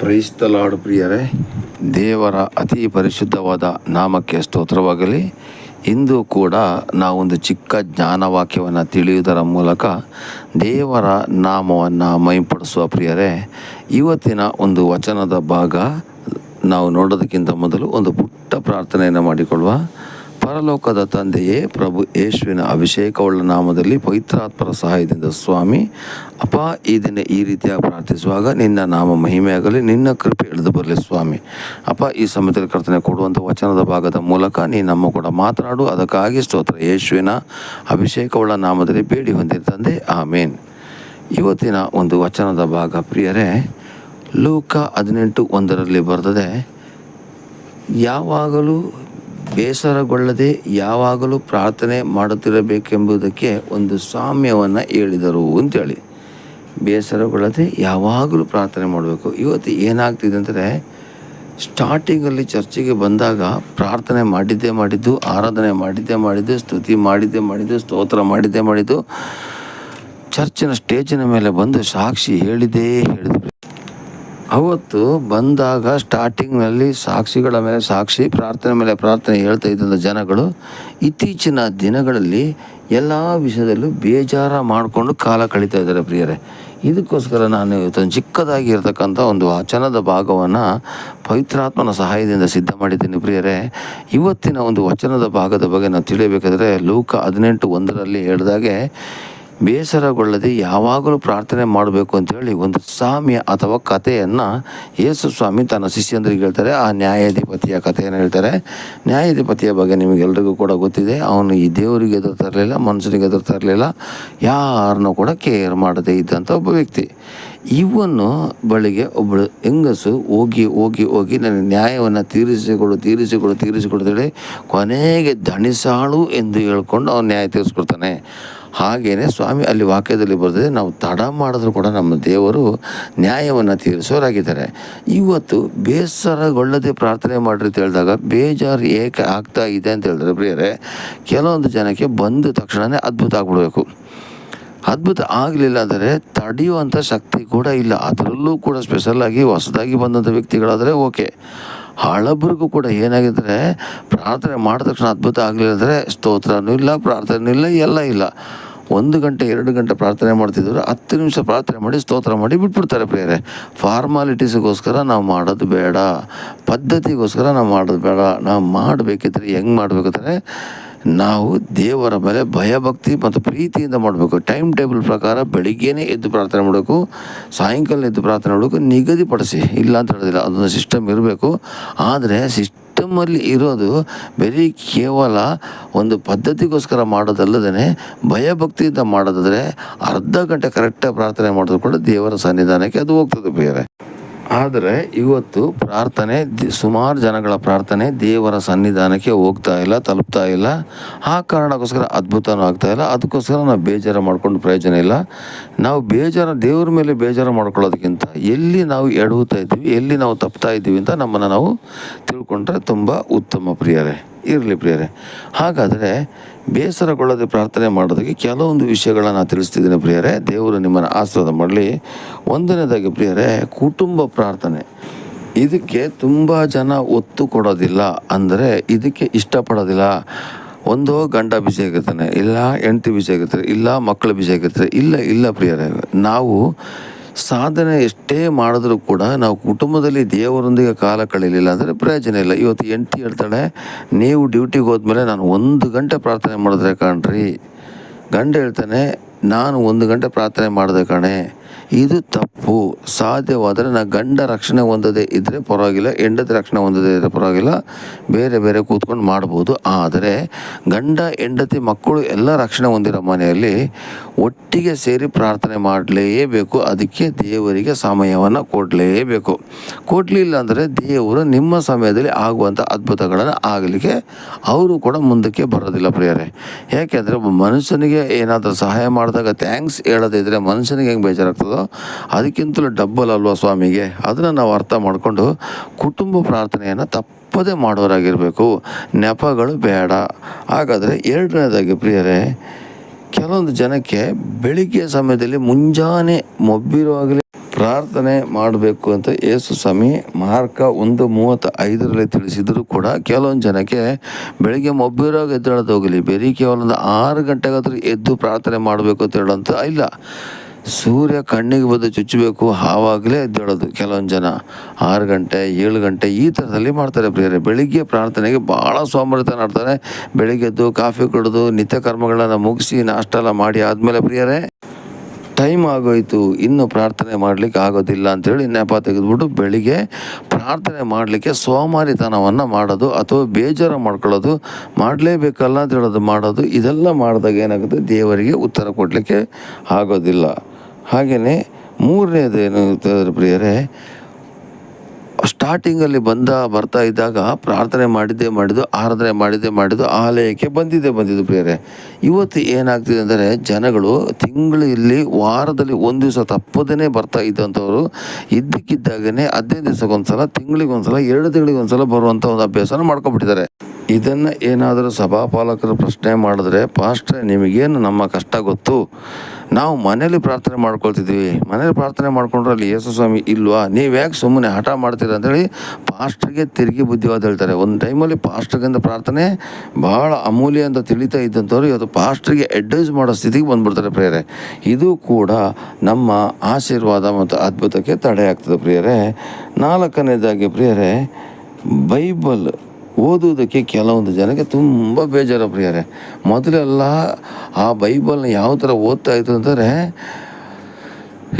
ಕ್ರೈಸ್ತಲಾಡು ಪ್ರಿಯರೇ, ದೇವರ ಅತಿ ಪರಿಶುದ್ಧವಾದ ನಾಮಕ್ಕೆ ಸ್ತೋತ್ರವಾಗಲಿ. ಇಂದು ಕೂಡ ನಾವೊಂದು ಚಿಕ್ಕ ಜ್ಞಾನವಾಕ್ಯವನ್ನು ತಿಳಿಯುವುದರ ಮೂಲಕ ದೇವರ ನಾಮವನ್ನು ಮೈಪಡಿಸುವ ಪ್ರಿಯರೇ, ಇವತ್ತಿನ ಒಂದು ವಚನದ ಭಾಗ ನಾವು ನೋಡೋದಕ್ಕಿಂತ ಮೊದಲು ಒಂದು ಪುಟ್ಟ ಪ್ರಾರ್ಥನೆಯನ್ನು ಮಾಡಿಕೊಳ್ಳುವ. ಪರಲೋಕದ ತಂದೆಯೇ ಪ್ರಭು ಯೇಸುವಿನ ಅಭಿಷೇಕವುಳ್ಳ ನಾಮದಲ್ಲಿ ಪವಿತ್ರಾತ್ಮರ ಸಹಾಯದಿಂದ ಸ್ವಾಮಿ, ಅಪ್ಪ, ಈ ದಿನ ಈ ರೀತಿಯಾಗಿ ಪ್ರಾರ್ಥಿಸುವಾಗ ನಿನ್ನ ನಾಮ ಮಹಿಮೆಯಾಗಲಿ, ನಿನ್ನ ಕೃಪೆ ಇಳಿದು ಬರಲಿ ಸ್ವಾಮಿ. ಅಪ್ಪ, ಈ ಸಮಯದಲ್ಲಿ ಕರ್ತನೆ ಕೊಡುವಂಥ ವಚನದ ಭಾಗದ ಮೂಲಕ ನೀ ನಮ್ಮ ಕೂಡ ಮಾತನಾಡು. ಅದಕ್ಕಾಗಿ ಸ್ತೋತ್ರ. ಯೇಸುವಿನ ಅಭಿಷೇಕವುಳ್ಳ ನಾಮದಲ್ಲಿ ಬೇಡಿ ಹೊಂದಿರ ತಂದೆ. ಆಮೇನ್. ಇವತ್ತಿನ ಒಂದು ವಚನದ ಭಾಗ ಪ್ರಿಯರೇ, ಲೂಕ ಹದಿನೆಂಟು ಒಂದರಲ್ಲಿ ಬರ್ತದೆ ಯಾವಾಗಲೂ ಬೇಸರಗೊಳ್ಳದೆ ಯಾವಾಗಲೂ ಪ್ರಾರ್ಥನೆ ಮಾಡುತ್ತಿರಬೇಕೆಂಬುದಕ್ಕೆ ಒಂದು ಸಾಮ್ಯವನ್ನು ಹೇಳಿದರು ಅಂತೇಳಿ. ಬೇಸರಗೊಳ್ಳದೆ ಯಾವಾಗಲೂ ಪ್ರಾರ್ಥನೆ ಮಾಡಬೇಕು. ಇವತ್ತು ಏನಾಗ್ತಿದೆ ಅಂದರೆ ಸ್ಟಾರ್ಟಿಂಗಲ್ಲಿ ಚರ್ಚಿಗೆ ಬಂದಾಗ ಪ್ರಾರ್ಥನೆ ಮಾಡಿದ್ದೇ ಮಾಡಿದ್ದು, ಆರಾಧನೆ ಮಾಡಿದ್ದೇ ಮಾಡಿದ್ದು, ಸ್ತುತಿ ಮಾಡಿದ್ದೇ ಮಾಡಿದ್ದು, ಸ್ತೋತ್ರ ಮಾಡಿದ್ದೇ ಮಾಡಿದ್ದು, ಚರ್ಚಿನ ಸ್ಟೇಜಿನ ಮೇಲೆ ಬಂದು ಸಾಕ್ಷಿ ಹೇಳಿದೇ ಹೇಳಿದ್ರು. ಅವತ್ತು ಬಂದಾಗ ಸ್ಟಾರ್ಟಿಂಗ್ನಲ್ಲಿ ಸಾಕ್ಷಿಗಳ ಮೇಲೆ ಸಾಕ್ಷಿ, ಪ್ರಾರ್ಥನೆ ಮೇಲೆ ಪ್ರಾರ್ಥನೆ ಹೇಳ್ತಾ ಇದ್ದಂಥ ಜನಗಳು ಇತ್ತೀಚಿನ ದಿನಗಳಲ್ಲಿ ಎಲ್ಲ ವಿಷಯದಲ್ಲೂ ಬೇಜಾರ ಮಾಡಿಕೊಂಡು ಕಾಲ ಕಳೀತಾ ಇದ್ದಾರೆ ಪ್ರಿಯರೇ. ಇದಕ್ಕೋಸ್ಕರ ನಾನು ಇವತ್ತೊಂದು ಚಿಕ್ಕದಾಗಿ ಇರತಕ್ಕಂಥ ಒಂದು ವಚನದ ಭಾಗವನ್ನು ಪವಿತ್ರಾತ್ಮನ ಸಹಾಯದಿಂದ ಸಿದ್ಧ ಮಾಡಿದ್ದೀನಿ ಪ್ರಿಯರೇ. ಇವತ್ತಿನ ಒಂದು ವಚನದ ಭಾಗದ ಬಗ್ಗೆ ನಾವು ತಿಳಿಯಬೇಕಾದ್ರೆ ಲೂಕ ಹದಿನೆಂಟು ಒಂದರಲ್ಲಿ ಹೇಳಿದಾಗೆ ಬೇಸರಗೊಳ್ಳದೆ ಯಾವಾಗಲೂ ಪ್ರಾರ್ಥನೆ ಮಾಡಬೇಕು ಅಂತೇಳಿ ಒಂದು ಸಾಮ್ಯ ಅಥವಾ ಕಥೆಯನ್ನು ಯೇಸು ಸ್ವಾಮಿ ತನ್ನ ಶಿಷ್ಯಂದ್ರಿಗೆ ಹೇಳ್ತಾರೆ. ಆ ನ್ಯಾಯಾಧಿಪತಿಯ ಕಥೆಯನ್ನು ಹೇಳ್ತಾರೆ. ನ್ಯಾಯಾಧಿಪತಿಯ ಬಗ್ಗೆ ನಿಮಗೆಲ್ರಿಗೂ ಕೂಡ ಗೊತ್ತಿದೆ. ಅವನು ಈ ದೇವರಿಗೆ ಎದುರ್ತಾ ಇರಲಿಲ್ಲ ಮನುಷ್ಯನಿಗೆ ಎದುರ್ತಾ ಇರಲಿಲ್ಲ ಯಾರನ್ನೂ ಕೂಡ ಕೇರ್ ಮಾಡದೇ ಇದ್ದಂಥ ಒಬ್ಬ ವ್ಯಕ್ತಿ. ಇವನ್ನು ಬಳಿಗೆ ಒಬ್ಬಳು ಹೆಂಗಸು ಹೋಗಿ ಹೋಗಿ ಹೋಗಿ ನನಗೆ ನ್ಯಾಯವನ್ನು ತೀರಿಸಿಕೊಡು ತೀರಿಸಿಕೊಡು ತೀರಿಸಿಕೊಡ್ತೇಳಿ ಕೊನೆಗೆ ದಣಿಸಾಳು ಎಂದು ಹೇಳ್ಕೊಂಡು ಅವನು ನ್ಯಾಯ ತೀರಿಸ್ಕೊಡ್ತಾನೆ. ಹಾಗೆಯೇ ಸ್ವಾಮಿ ಅಲ್ಲಿ ವಾಕ್ಯದಲ್ಲಿ ಬರ್ತದೆ ನಾವು ತಡ ಮಾಡಿದ್ರು ಕೂಡ ನಮ್ಮ ದೇವರು ನ್ಯಾಯವನ್ನು ತೀರಿಸೋರಾಗಿದ್ದಾರೆ. ಇವತ್ತು ಬೇಸರಗೊಳ್ಳದೆ ಪ್ರಾರ್ಥನೆ ಮಾಡಿರಿ ಅಂತ ಹೇಳಿದಾಗ ಬೇಜಾರು ಏಕೆ ಆಗ್ತಾ ಇದೆ ಅಂತ ಹೇಳಿದ್ರೆ ಪ್ರಿಯರೇ, ಕೆಲವೊಂದು ಜನಕ್ಕೆ ಬಂದ ತಕ್ಷಣವೇ ಅದ್ಭುತ ಆಗ್ಬಿಡ್ಬೇಕು. ಅದ್ಭುತ ಆಗಲಿಲ್ಲ ಅಂದರೆ ತಡೆಯುವಂಥ ಶಕ್ತಿ ಕೂಡ ಇಲ್ಲ. ಅದರಲ್ಲೂ ಕೂಡ ಸ್ಪೆಷಲ್ಲಾಗಿ ಹೊಸದಾಗಿ ಬಂದಂಥ ವ್ಯಕ್ತಿಗಳಾದರೆ ಓಕೆ. ಹಳಬ್ರಿಗೂ ಕೂಡ ಏನಾಗಿದ್ರೆ ಪ್ರಾರ್ಥನೆ ಮಾಡಿದ ತಕ್ಷಣ ಅದ್ಭುತ ಆಗಲಿಲ್ಲ ಅಂದರೆ ಸ್ತೋತ್ರನೂ ಇಲ್ಲ ಪ್ರಾರ್ಥನೆ ಇಲ್ಲ, ಎಲ್ಲ ಇಲ್ಲ. ಒಂದು ಗಂಟೆ, ಎರಡು ಗಂಟೆ ಪ್ರಾರ್ಥನೆ ಮಾಡ್ತಿದ್ರು, ಹತ್ತು ನಿಮಿಷ ಪ್ರಾರ್ಥನೆ ಮಾಡಿ, ಸ್ತೋತ್ರ ಮಾಡಿ ಬಿಟ್ಬಿಡ್ತಾರೆ ಪ್ರೇರೆ ಫಾರ್ಮಾಲಿಟೀಸ್ಗೋಸ್ಕರ ನಾವು ಮಾಡೋದು ಬೇಡ. ಪದ್ಧತಿಗೋಸ್ಕರ ನಾವು ಮಾಡೋದು ಬೇಡ. ನಾವು ಮಾಡಬೇಕಿದ್ರೆ ಹೆಂಗೆ ಮಾಡಬೇಕಾದ್ರೆ ನಾವು ದೇವರ ಮೇಲೆ ಭಯಭಕ್ತಿ ಮತ್ತು ಪ್ರೀತಿಯಿಂದ ಮಾಡಬೇಕು. ಟೈಮ್ ಟೇಬಲ್ ಪ್ರಕಾರ ಬೆಳಿಗ್ಗೆನೇ ಎದ್ದು ಪ್ರಾರ್ಥನೆ ಮಾಡಬೇಕು, ಸಾಯಂಕಾಲ ಎದ್ದು ಪ್ರಾರ್ಥನೆ ಮಾಡಬೇಕು, ನಿಗದಿಪಡಿಸಿ, ಇಲ್ಲ ಅಂತ ಹೇಳೋದಿಲ್ಲ, ಅದೊಂದು ಸಿಸ್ಟಮ್ ಇರಬೇಕು. ಆದರೆ ಸಿಸ್ಟಮಲ್ಲಿ ಇರೋದು ಬರೀ ಕೇವಲ ಒಂದು ಪದ್ಧತಿಗೋಸ್ಕರ ಮಾಡೋದಲ್ಲದೇ ಭಯಭಕ್ತಿಯಿಂದ ಮಾಡೋದಾದರೆ ಅರ್ಧ ಗಂಟೆ ಕರೆಕ್ಟಾಗಿ ಪ್ರಾರ್ಥನೆ ಮಾಡಿದ್ರು ಕೂಡ ದೇವರ ಸನ್ನಿಧಾನಕ್ಕೆ ಅದು ಹೋಗ್ತದೆ ಬೇರೆ. ಆದರೆ ಇವತ್ತು ಪ್ರಾರ್ಥನೆ ಸುಮಾರು ಜನಗಳ ಪ್ರಾರ್ಥನೆ ದೇವರ ಸನ್ನಿಧಾನಕ್ಕೆ ಹೋಗ್ತಾ ಇಲ್ಲ, ತಲುಪ್ತಾ ಇಲ್ಲ. ಆ ಕಾರಣಕ್ಕೋಸ್ಕರ ಅದ್ಭುತನೂ ಆಗ್ತಾ ಇಲ್ಲ. ಅದಕ್ಕೋಸ್ಕರ ನಾವು ಬೇಜಾರು ಮಾಡ್ಕೊಂಡು ಪ್ರಯೋಜನ ಇಲ್ಲ. ನಾವು ಬೇಜಾರು, ದೇವ್ರ ಮೇಲೆ ಬೇಜಾರು ಮಾಡ್ಕೊಳ್ಳೋದಕ್ಕಿಂತ ಎಲ್ಲಿ ನಾವು ಎಡವುತ್ತಾ ಇದ್ದೀವಿ, ಎಲ್ಲಿ ನಾವು ತಪ್ತಾ ಇದ್ದೀವಿ ಅಂತ ನಮ್ಮನ್ನು ನಾವು ತಿಳ್ಕೊಂಡ್ರೆ ತುಂಬ ಉತ್ತಮ ಪ್ರಿಯರೇ. ಇರಲಿ ಪ್ರಿಯರೇ. ಹಾಗಾದರೆ ಬೇಸರಗೊಳ್ಳದೆ ಪ್ರಾರ್ಥನೆ ಮಾಡೋದಕ್ಕೆ ಕೆಲವೊಂದು ವಿಷಯಗಳನ್ನು ತಿಳಿಸ್ತಿದ್ದೀನಿ ಪ್ರಿಯರೇ. ದೇವರು ನಿಮ್ಮನ್ನು ಆಸ್ವಾದ ಮಾಡಲಿ. ಒಂದನೇದಾಗಿ ಪ್ರಿಯರೇ, ಕುಟುಂಬ ಪ್ರಾರ್ಥನೆ. ಇದಕ್ಕೆ ತುಂಬ ಜನ ಒತ್ತು ಕೊಡೋದಿಲ್ಲ ಅಂದರೆ ಇದಕ್ಕೆ ಇಷ್ಟಪಡೋದಿಲ್ಲ. ಒಂದು ಗಂಡ ಬಿಸಿ ಆಗಿರ್ತಾನೆ ಇಲ್ಲ ಹೆಂಡತಿ ಬಿಸಿ ಆಗಿರ್ತಾರೆ ಇಲ್ಲ ಮಕ್ಕಳು ಬಿಸಿ ಆಗಿರ್ತಾರೆ ಇಲ್ಲ ಇಲ್ಲ ಪ್ರಿಯರೇ. ನಾವು ಸಾಧನೆ ಎಷ್ಟೇ ಮಾಡಿದ್ರೂ ಕೂಡ ನಾವು ಕುಟುಂಬದಲ್ಲಿ ದೇವರೊಂದಿಗೆ ಕಾಲ ಕಳೀಲಿಲ್ಲ ಅಂದರೆ ಪ್ರಯೋಜನ ಇಲ್ಲ. ಇವತ್ತು ಎಂಟಿ ಹೇಳ್ತಾಳೆ, ನೀವು ಡ್ಯೂಟಿಗೆ ಹೋದ್ಮೇಲೆ ನಾನು ಒಂದು ಗಂಟೆ ಪ್ರಾರ್ಥನೆ ಮಾಡಿದ್ರೆ ಕಾಣ್ರಿ. ಗಂಡ ಹೇಳ್ತಾನೆ, ನಾನು ಒಂದು ಗಂಟೆ ಪ್ರಾರ್ಥನೆ ಮಾಡಿದೆ ಕಣೆ. ಇದು ತಪ್ಪು. ಸಾಧ್ಯವಾದರೆ ನಾ ಗಂಡ ರಕ್ಷಣೆ ಹೊಂದದೇ ಇದ್ದರೆ ಪರವಾಗಿಲ್ಲ, ಹೆಂಡತಿ ರಕ್ಷಣೆ ಹೊಂದದೇ ಇದ್ದರೆ ಪರವಾಗಿಲ್ಲ. ಬೇರೆ ಬೇರೆ ಕೂತ್ಕೊಂಡು ಮಾಡ್ಬೋದು. ಆದರೆ ಗಂಡ, ಹೆಂಡತಿ, ಮಕ್ಕಳು ಎಲ್ಲ ರಕ್ಷಣೆ ಹೊಂದಿರೋ ಮನೆಯಲ್ಲಿ ಒಟ್ಟಿಗೆ ಸೇರಿ ಪ್ರಾರ್ಥನೆ ಮಾಡಲೇಬೇಕು. ಅದಕ್ಕೆ ದೇವರಿಗೆ ಸಮಯವನ್ನು ಕೊಡಲೇಬೇಕು. ಕೊಡಲಿಲ್ಲ ಅಂದರೆ ದೇವರು ನಿಮ್ಮ ಸಮಯದಲ್ಲಿ ಆಗುವಂಥ ಅದ್ಭುತಗಳನ್ನು ಆಗಲಿಕ್ಕೆ ಅವರು ಕೂಡ ಮುಂದಕ್ಕೆ ಬರೋದಿಲ್ಲ ಪ್ರಿಯರೇ. ಯಾಕೆಂದರೆ ಮನುಷ್ಯನಿಗೆ ಏನಾದರೂ ಸಹಾಯ ಮಾಡಿದಾಗ ಥ್ಯಾಂಕ್ಸ್ ಹೇಳದಿದ್ದರೆ ಮನುಷ್ಯನಿಗೆ ಹೆಂಗೆ ಬೇಜಾರಾಗ್ತದೋ? ಅದಕ್ಕಿಂತಲೂ ಡಬ್ಬಲ್ ಅಲ್ವಾ ಸ್ವಾಮಿಗೆ? ಅದನ್ನು ನಾವು ಅರ್ಥ ಮಾಡಿಕೊಂಡು ಕುಟುಂಬ ಪ್ರಾರ್ಥನೆಯನ್ನು ತಪ್ಪದೇ ಮಾಡೋರಾಗಿರಬೇಕು. ನೆಪಗಳು ಬೇಡ. ಹಾಗಾದರೆ ಎರಡನೇದಾಗಿ ಪ್ರಿಯರೇ, ಕೆಲವೊಂದು ಜನಕ್ಕೆ ಬೆಳಿಗ್ಗೆ ಸಮಯದಲ್ಲಿ ಮುಂಜಾನೆ ಮೊಬ್ಬಿರುವಾಗಲೇ ಪ್ರಾರ್ಥನೆ ಮಾಡಬೇಕು ಅಂತ ಯೇಸು ಸ್ವಾಮಿ ಮಾರ್ಕ ಒಂದು ಮೂವತ್ತ ಐದರಲ್ಲಿ ತಿಳಿಸಿದರೂ ಕೂಡ ಕೆಲವೊಂದು ಜನಕ್ಕೆ ಬೆಳಿಗ್ಗೆ ಮೊಬ್ಬಿರಾಗ ಎದ್ದೇಳೋದು ಹೋಗಲಿ ಕೇವಲ ಒಂದು ಆರು ಗಂಟೆಗಾದರೂ ಎದ್ದು ಪ್ರಾರ್ಥನೆ ಮಾಡಬೇಕು ಅಂತ ಹೇಳೋಂಥ ಇಲ್ಲ. ಸೂರ್ಯ ಕಣ್ಣಿಗೆ ಬಂದು ಚುಚ್ಚಬೇಕು ಆವಾಗಲೇ ಎದ್ದೇಳೋದು. ಕೆಲವೊಂದು ಜನ ಆರು ಗಂಟೆ, ಏಳು ಗಂಟೆ ಈ ಥರದಲ್ಲಿ ಮಾಡ್ತಾರೆ ಪ್ರಿಯರೇ. ಬೆಳಿಗ್ಗೆ ಪ್ರಾರ್ಥನೆಗೆ ಭಾಳ ಸೋಮಾರಿತನ ಮಾಡ್ತಾರೆ. ಬೆಳಿಗ್ಗೆ ಎದ್ದು ಕಾಫಿ ಕುಡಿದು ನಿತ್ಯ ಕರ್ಮಗಳನ್ನು ಮುಗಿಸಿ ನಾಷ್ಟ ಎಲ್ಲ ಮಾಡಿ ಆದಮೇಲೆ ಪ್ರಿಯರೇ, ಟೈಮ್ ಆಗೋಯ್ತು. ಇನ್ನು ಪ್ರಾರ್ಥನೆ ಮಾಡಲಿಕ್ಕೆ ಆಗೋದಿಲ್ಲ ಅಂತೇಳಿ ನೆಪ ತೆಗೆದುಬಿಟ್ಟು ಬೆಳಿಗ್ಗೆ ಪ್ರಾರ್ಥನೆ ಮಾಡಲಿಕ್ಕೆ ಸೋಮಾರಿತನವನ್ನು ಮಾಡೋದು ಅಥವಾ ಬೇಜಾರು ಮಾಡ್ಕೊಳ್ಳೋದು, ಮಾಡಲೇಬೇಕಲ್ಲ ಅಂತ ಹೇಳೋದು ಮಾಡೋದು, ಇದೆಲ್ಲ ಮಾಡಿದಾಗ ಏನಾಗುತ್ತೆ? ದೇವರಿಗೆ ಉತ್ತರ ಕೊಡಲಿಕ್ಕೆ ಆಗೋದಿಲ್ಲ. ಹಾಗೆಯೇ ಮೂರನೇದೇನು ಪ್ರಿಯರೇ ಸ್ಟಾರ್ಟಿಂಗಲ್ಲಿ ಬಂದ, ಬರ್ತಾ ಇದ್ದಾಗ ಪ್ರಾರ್ಥನೆ ಮಾಡಿದ್ದೆ ಮಾಡಿದ್ದು, ಆರಾಧನೆ ಮಾಡಿದ್ದೆ ಮಾಡಿದ್ದು, ಆಲಯಕ್ಕೆ ಬಂದಿದ್ದೆ ಬಂದಿದ್ದು ಪ್ರಿಯರೇ. ಇವತ್ತು ಏನಾಗ್ತಿದೆ ಅಂದರೆ ಜನಗಳು ತಿಂಗಳಲ್ಲಿ ವಾರದಲ್ಲಿ ಒಂದು ದಿವಸ ತಪ್ಪದೇ ಬರ್ತಾ ಇದ್ದಂಥವ್ರು ಇದ್ದಕ್ಕಿದ್ದಾಗನೇ ಹದಿನೈದು ದಿವಸಕ್ಕೊಂದ್ಸಲ, ತಿಂಗಳಿಗೊಂದ್ಸಲ, ಎರಡು ತಿಂಗಳಿಗೆ ಒಂದ್ಸಲ ಬರುವಂಥ ಒಂದು ಅಭ್ಯಾಸನ ಮಾಡ್ಕೊಬಿಟ್ಟಿದ್ದಾರೆ ಇದನ್ನು ಏನಾದರೂ ಸಭಾಪಾಲಕರು ಪ್ರಶ್ನೆ ಮಾಡಿದ್ರೆ, ಪಾಸ್ಟ್ರೆ, ನಿಮಗೇನು ನಮ್ಮ ಕಷ್ಟ ಗೊತ್ತು? ನಾವು ಮನೇಲಿ ಪ್ರಾರ್ಥನೆ ಮಾಡ್ಕೊಳ್ತಿದ್ವಿ ಮನೇಲಿ ಪ್ರಾರ್ಥನೆ ಮಾಡ್ಕೊಂಡ್ರೆ ಅಲ್ಲಿ ಯೇಸು ಸ್ವಾಮಿ ಇಲ್ವಾ? ನೀವು ಯಾಕೆ ಸುಮ್ಮನೆ ಹಠ ಮಾಡ್ತೀರಾ? ಅಂತೇಳಿ ಪಾಸ್ಟ್ರಿಗೆ ತಿರುಗಿ ಬುದ್ಧಿವಾದ ಹೇಳ್ತಾರೆ. ಒಂದು ಟೈಮಲ್ಲಿ ಪಾಸ್ಟ್ರಿಗಿಂತ ಪ್ರಾರ್ಥನೆ ಭಾಳ ಅಮೂಲ್ಯ ಅಂತ ತಿಳಿತಾ ಇದ್ದಂಥವ್ರು ಇವತ್ತು ಪಾಸ್ಟ್ರಿಗೆ ಅಡ್ವೈಸ್ ಮಾಡೋ ಸ್ಥಿತಿಗೆ ಬಂದ್ಬಿಡ್ತಾರೆ ಪ್ರಿಯರೇ. ಇದು ಕೂಡ ನಮ್ಮ ಆಶೀರ್ವಾದ ಮತ್ತು ಅದ್ಭುತಕ್ಕೆ ತಡೆ ಆಗ್ತದೆ ಪ್ರಿಯರೇ. ನಾಲ್ಕನೇದಾಗಿ ಪ್ರಿಯರೇ, ಬೈಬಲ್ ಓದುವುದಕ್ಕೆ ಕೆಲವೊಂದು ಜನಕ್ಕೆ ತುಂಬ ಬೇಜಾರು ಪ್ರಿಯರೇ. ಮೊದಲೆಲ್ಲ ಆ ಬೈಬಲ್ನ ಯಾವ ಥರ ಓದ್ತಾ ಇತ್ತು ಅಂದರೆ,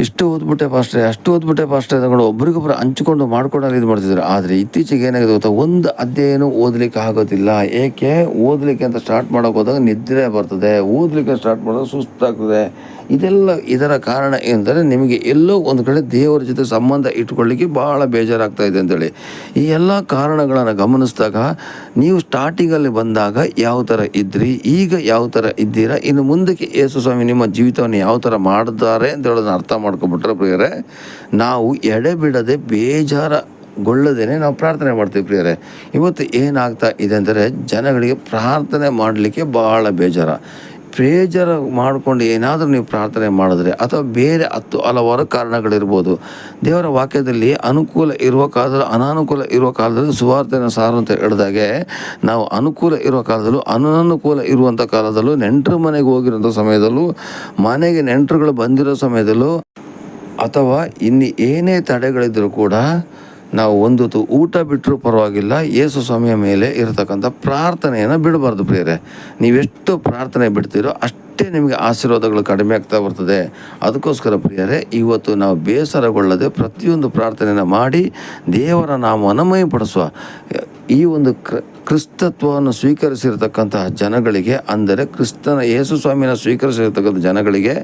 ಇಷ್ಟು ಓದ್ಬಿಟ್ಟೆ ಪಾಸ್ಟ್ರೆ, ಅಷ್ಟು ಓದ್ಬಿಟ್ಟೆ ಪಾಸ್ಟ್ರೆ ತಗೊಂಡು ಒಬ್ರಿಗೊಬ್ರು ಹಂಚ್ಕೊಂಡು ಮಾಡ್ಕೊಂಡು ಇದು ಮಾಡ್ತಿದ್ರು. ಆದರೆ ಇತ್ತೀಚೆಗೆ ಏನಾಗಿದೆ ಗೊತ್ತಾ, ಒಂದು ಅಧ್ಯಯನ ಓದಲಿಕ್ಕೆ ಆಗೋದಿಲ್ಲ. ಏಕೆ? ಓದಲಿಕ್ಕೆ ಅಂತ ಸ್ಟಾರ್ಟ್ ಮಾಡೋಕೆ ಹೋದಾಗ ನಿದ್ರೆ ಬರ್ತದೆ. ಓದಲಿಕ್ಕೆ ಸ್ಟಾರ್ಟ್ ಮಾಡೋದು ಸುಸ್ತಾಗ್ತದೆ. ಇದೆಲ್ಲ ಇದರ ಕಾರಣ ಎಂದರೆ ನಿಮಗೆ ಎಲ್ಲೋ ಒಂದು ಕಡೆ ದೇವರ ಜೊತೆ ಸಂಬಂಧ ಇಟ್ಕೊಳ್ಳಿಕ್ಕೆ ಭಾಳ ಬೇಜಾರಾಗ್ತಾ ಇದೆ ಅಂತೇಳಿ. ಈ ಎಲ್ಲ ಕಾರಣಗಳನ್ನು ಗಮನಿಸಿದಾಗ ನೀವು ಸ್ಟಾರ್ಟಿಂಗಲ್ಲಿ ಬಂದಾಗ ಯಾವ ಥರ ಇದ್ರಿ, ಈಗ ಯಾವ ಥರ ಇದ್ದೀರಾ, ಇನ್ನು ಮುಂದಕ್ಕೆ ಯೇಸು ಸ್ವಾಮಿ ನಿಮ್ಮ ಜೀವಿತವನ್ನು ಯಾವ ಥರ ಮಾಡಿದ್ದಾರೆ ಅಂತ ಹೇಳೋದನ್ನ ಅರ್ಥ ಮಾಡ್ಕೊಬಿಟ್ರೆ ಪ್ರಿಯರೇ, ನಾವು ಎಡೆಬಿಡದೆ ಬೇಜಾರ ಗೊಳ್ಳದೇನೆ ನಾವು ಪ್ರಾರ್ಥನೆ ಮಾಡ್ತೀವಿ ಪ್ರಿಯರೇ. ಇವತ್ತು ಏನಾಗ್ತಾ ಇದೆ ಅಂದರೆ ಜನಗಳಿಗೆ ಪ್ರಾರ್ಥನೆ ಮಾಡಲಿಕ್ಕೆ ಬಹಳ ಬೇಜಾರ. ಬೇಜಾರು ಮಾಡಿಕೊಂಡು ಏನಾದರೂ ನೀವು ಪ್ರಾರ್ಥನೆ ಮಾಡಿದ್ರೆ ಅಥವಾ ಬೇರೆ ಹತ್ತು ಹಲವಾರು ಕಾರಣಗಳಿರ್ಬೋದು. ದೇವರ ವಾಕ್ಯದಲ್ಲಿ ಅನುಕೂಲ ಇರುವ ಕಾಲದಲ್ಲಿ ಅನಾನುಕೂಲ ಇರುವ ಕಾಲದಲ್ಲಿ ಸುವಾರ್ತೆನ ಸಾರು ಅಂತ ಹೇಳಿದಾಗೆ, ನಾವು ಅನುಕೂಲ ಇರುವ ಕಾಲದಲ್ಲೂ ಅನಾನುಕೂಲ ಇರುವಂಥ ಕಾಲದಲ್ಲೂ ನೆಂಟರು ಮನೆಗೆ ಹೋಗಿರೋಂಥ ಸಮಯದಲ್ಲೂ, ಮನೆಗೆ ನೆಂಟರುಗಳು ಬಂದಿರೋ ಸಮಯದಲ್ಲೂ ಅಥವಾ ಇನ್ನು ಏನೇ ತಡೆಗಳಿದ್ದರೂ ಕೂಡ ನಾವು ಒಂದು ಹೊತ್ತು ಊಟ ಬಿಟ್ಟರೂ ಪರವಾಗಿಲ್ಲ, ಯೇಸು ಸ್ವಾಮಿಯ ಮೇಲೆ ಇರತಕ್ಕಂಥ ಪ್ರಾರ್ಥನೆಯನ್ನು ಬಿಡಬಾರ್ದು ಪ್ರಿಯರೇ. ನೀವೆಷ್ಟು ಪ್ರಾರ್ಥನೆ ಬಿಡ್ತೀರೋ ಅಷ್ಟೇ ನಿಮಗೆ ಆಶೀರ್ವಾದಗಳು ಕಡಿಮೆ ಆಗ್ತಾ ಬರ್ತದೆ. ಅದಕ್ಕೋಸ್ಕರ ಪ್ರಿಯರೇ, ಇವತ್ತು ನಾವು ಬೇಸರಗೊಳ್ಳದೆ ಪ್ರತಿಯೊಂದು ಪ್ರಾರ್ಥನೆಯನ್ನು ಮಾಡಿ ದೇವರ ನಾಮವನ್ನು ಮೈಪಡಿಸುವ ಈ ಒಂದು ಕ್ರ, ಕ್ರಿಸ್ತತ್ವವನ್ನು ಸ್ವೀಕರಿಸಿರ್ತಕ್ಕಂತಹ ಜನಗಳಿಗೆ, ಅಂದರೆ ಕ್ರಿಸ್ತನ ಯೇಸು ಸ್ವಾಮಿನ ಸ್ವೀಕರಿಸಿರ್ತಕ್ಕಂಥ ಜನಗಳಿಗೆ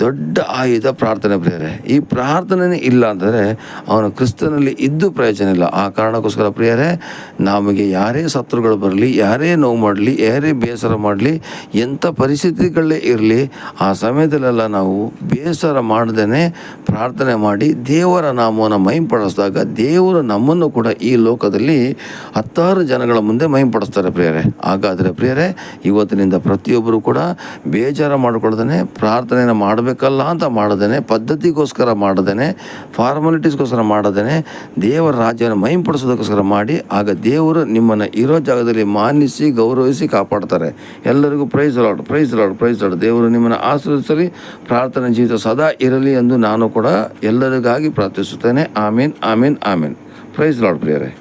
ದೊಡ್ಡ ಆಯುಧ ಪ್ರಾರ್ಥನೆ ಪ್ರಿಯರೇ, ಈ ಪ್ರಾರ್ಥನೆ ಇಲ್ಲ ಅಂದರೆ ಅವನು ಕ್ರಿಸ್ತನಲ್ಲಿ ಇದ್ದು ಪ್ರಯೋಜನ ಇಲ್ಲ. ಆ ಕಾರಣಕ್ಕೋಸ್ಕರ ಪ್ರಿಯರೇ, ನಮಗೆ ಯಾರೇ ಶತ್ರುಗಳು ಬರಲಿ, ಯಾರೇ ನೋವು ಮಾಡಲಿ, ಯಾರೇ ಬೇಸರ ಮಾಡಲಿ, ಎಂಥ ಪರಿಸ್ಥಿತಿಗಳೇ ಇರಲಿ, ಆ ಸಮಯದಲ್ಲೆಲ್ಲ ನಾವು ಬೇಸರ ಮಾಡದೇ ಪ್ರಾರ್ಥನೆ ಮಾಡಿ ದೇವರ ನಾಮವನ್ನು ಮೈಂಪಡಿಸಿದಾಗ ದೇವರು ನಮ್ಮನ್ನು ಕೂಡ ಈ ಲೋಕದಲ್ಲಿ ಹತ್ತಾರು ಜನಗಳ ಮುಂದೆ ಮೈಂಪಡಿಸ್ತಾರೆ ಪ್ರಿಯರೇ. ಹಾಗಾದರೆ ಪ್ರಿಯರೇ, ಇವತ್ತಿನಿಂದ ಪ್ರತಿಯೊಬ್ಬರು ಕೂಡ ಬೇಜಾರ ಮಾಡಿಕೊಳ್ಳದೇ ಪ್ರಾರ್ಥನೆಯನ್ನು ಮಾಡಬೇಕಲ್ಲ ಅಂತ ಮಾಡದೇನೆ, ಪದ್ಧತಿಗೋಸ್ಕರ ಮಾಡದೇನೆ ಫಾರ್ಮಾಲಿಟೀಸ್ಗೋಸ್ಕರ ಮಾಡದೇನೆ, ದೇವರ ರಾಜ್ಯವನ್ನು ಮೈಂಪಡಿಸೋದಕ್ಕೋಸ್ಕರ ಮಾಡಿ, ಆಗ ದೇವರು ನಿಮ್ಮನ್ನು ಇರೋ ಜಾಗದಲ್ಲಿ ಮಾನಿಸಿ ಗೌರವಿಸಿ ಕಾಪಾಡ್ತಾರೆ. ಎಲ್ಲರಿಗೂ praise Lord praise Lord praise Lord ದೇವರು ನಿಮ್ಮನ್ನು ಆಶ್ರಯಿಸಲಿ ಪ್ರಾರ್ಥನೆ ಜೀವಿತ ಸದಾ ಇರಲಿ ಎಂದು ನಾನು ಕೂಡ ಎಲ್ಲರಿಗಾಗಿ ಪ್ರಾರ್ಥಿಸುತ್ತೇನೆ. ಆಮೀನ್ ಆಮೀನ್ ಆಮೀನ್. ಪ್ರೈಸ್ ಲಾಡ್ ಪ್ರಿಯರೇ.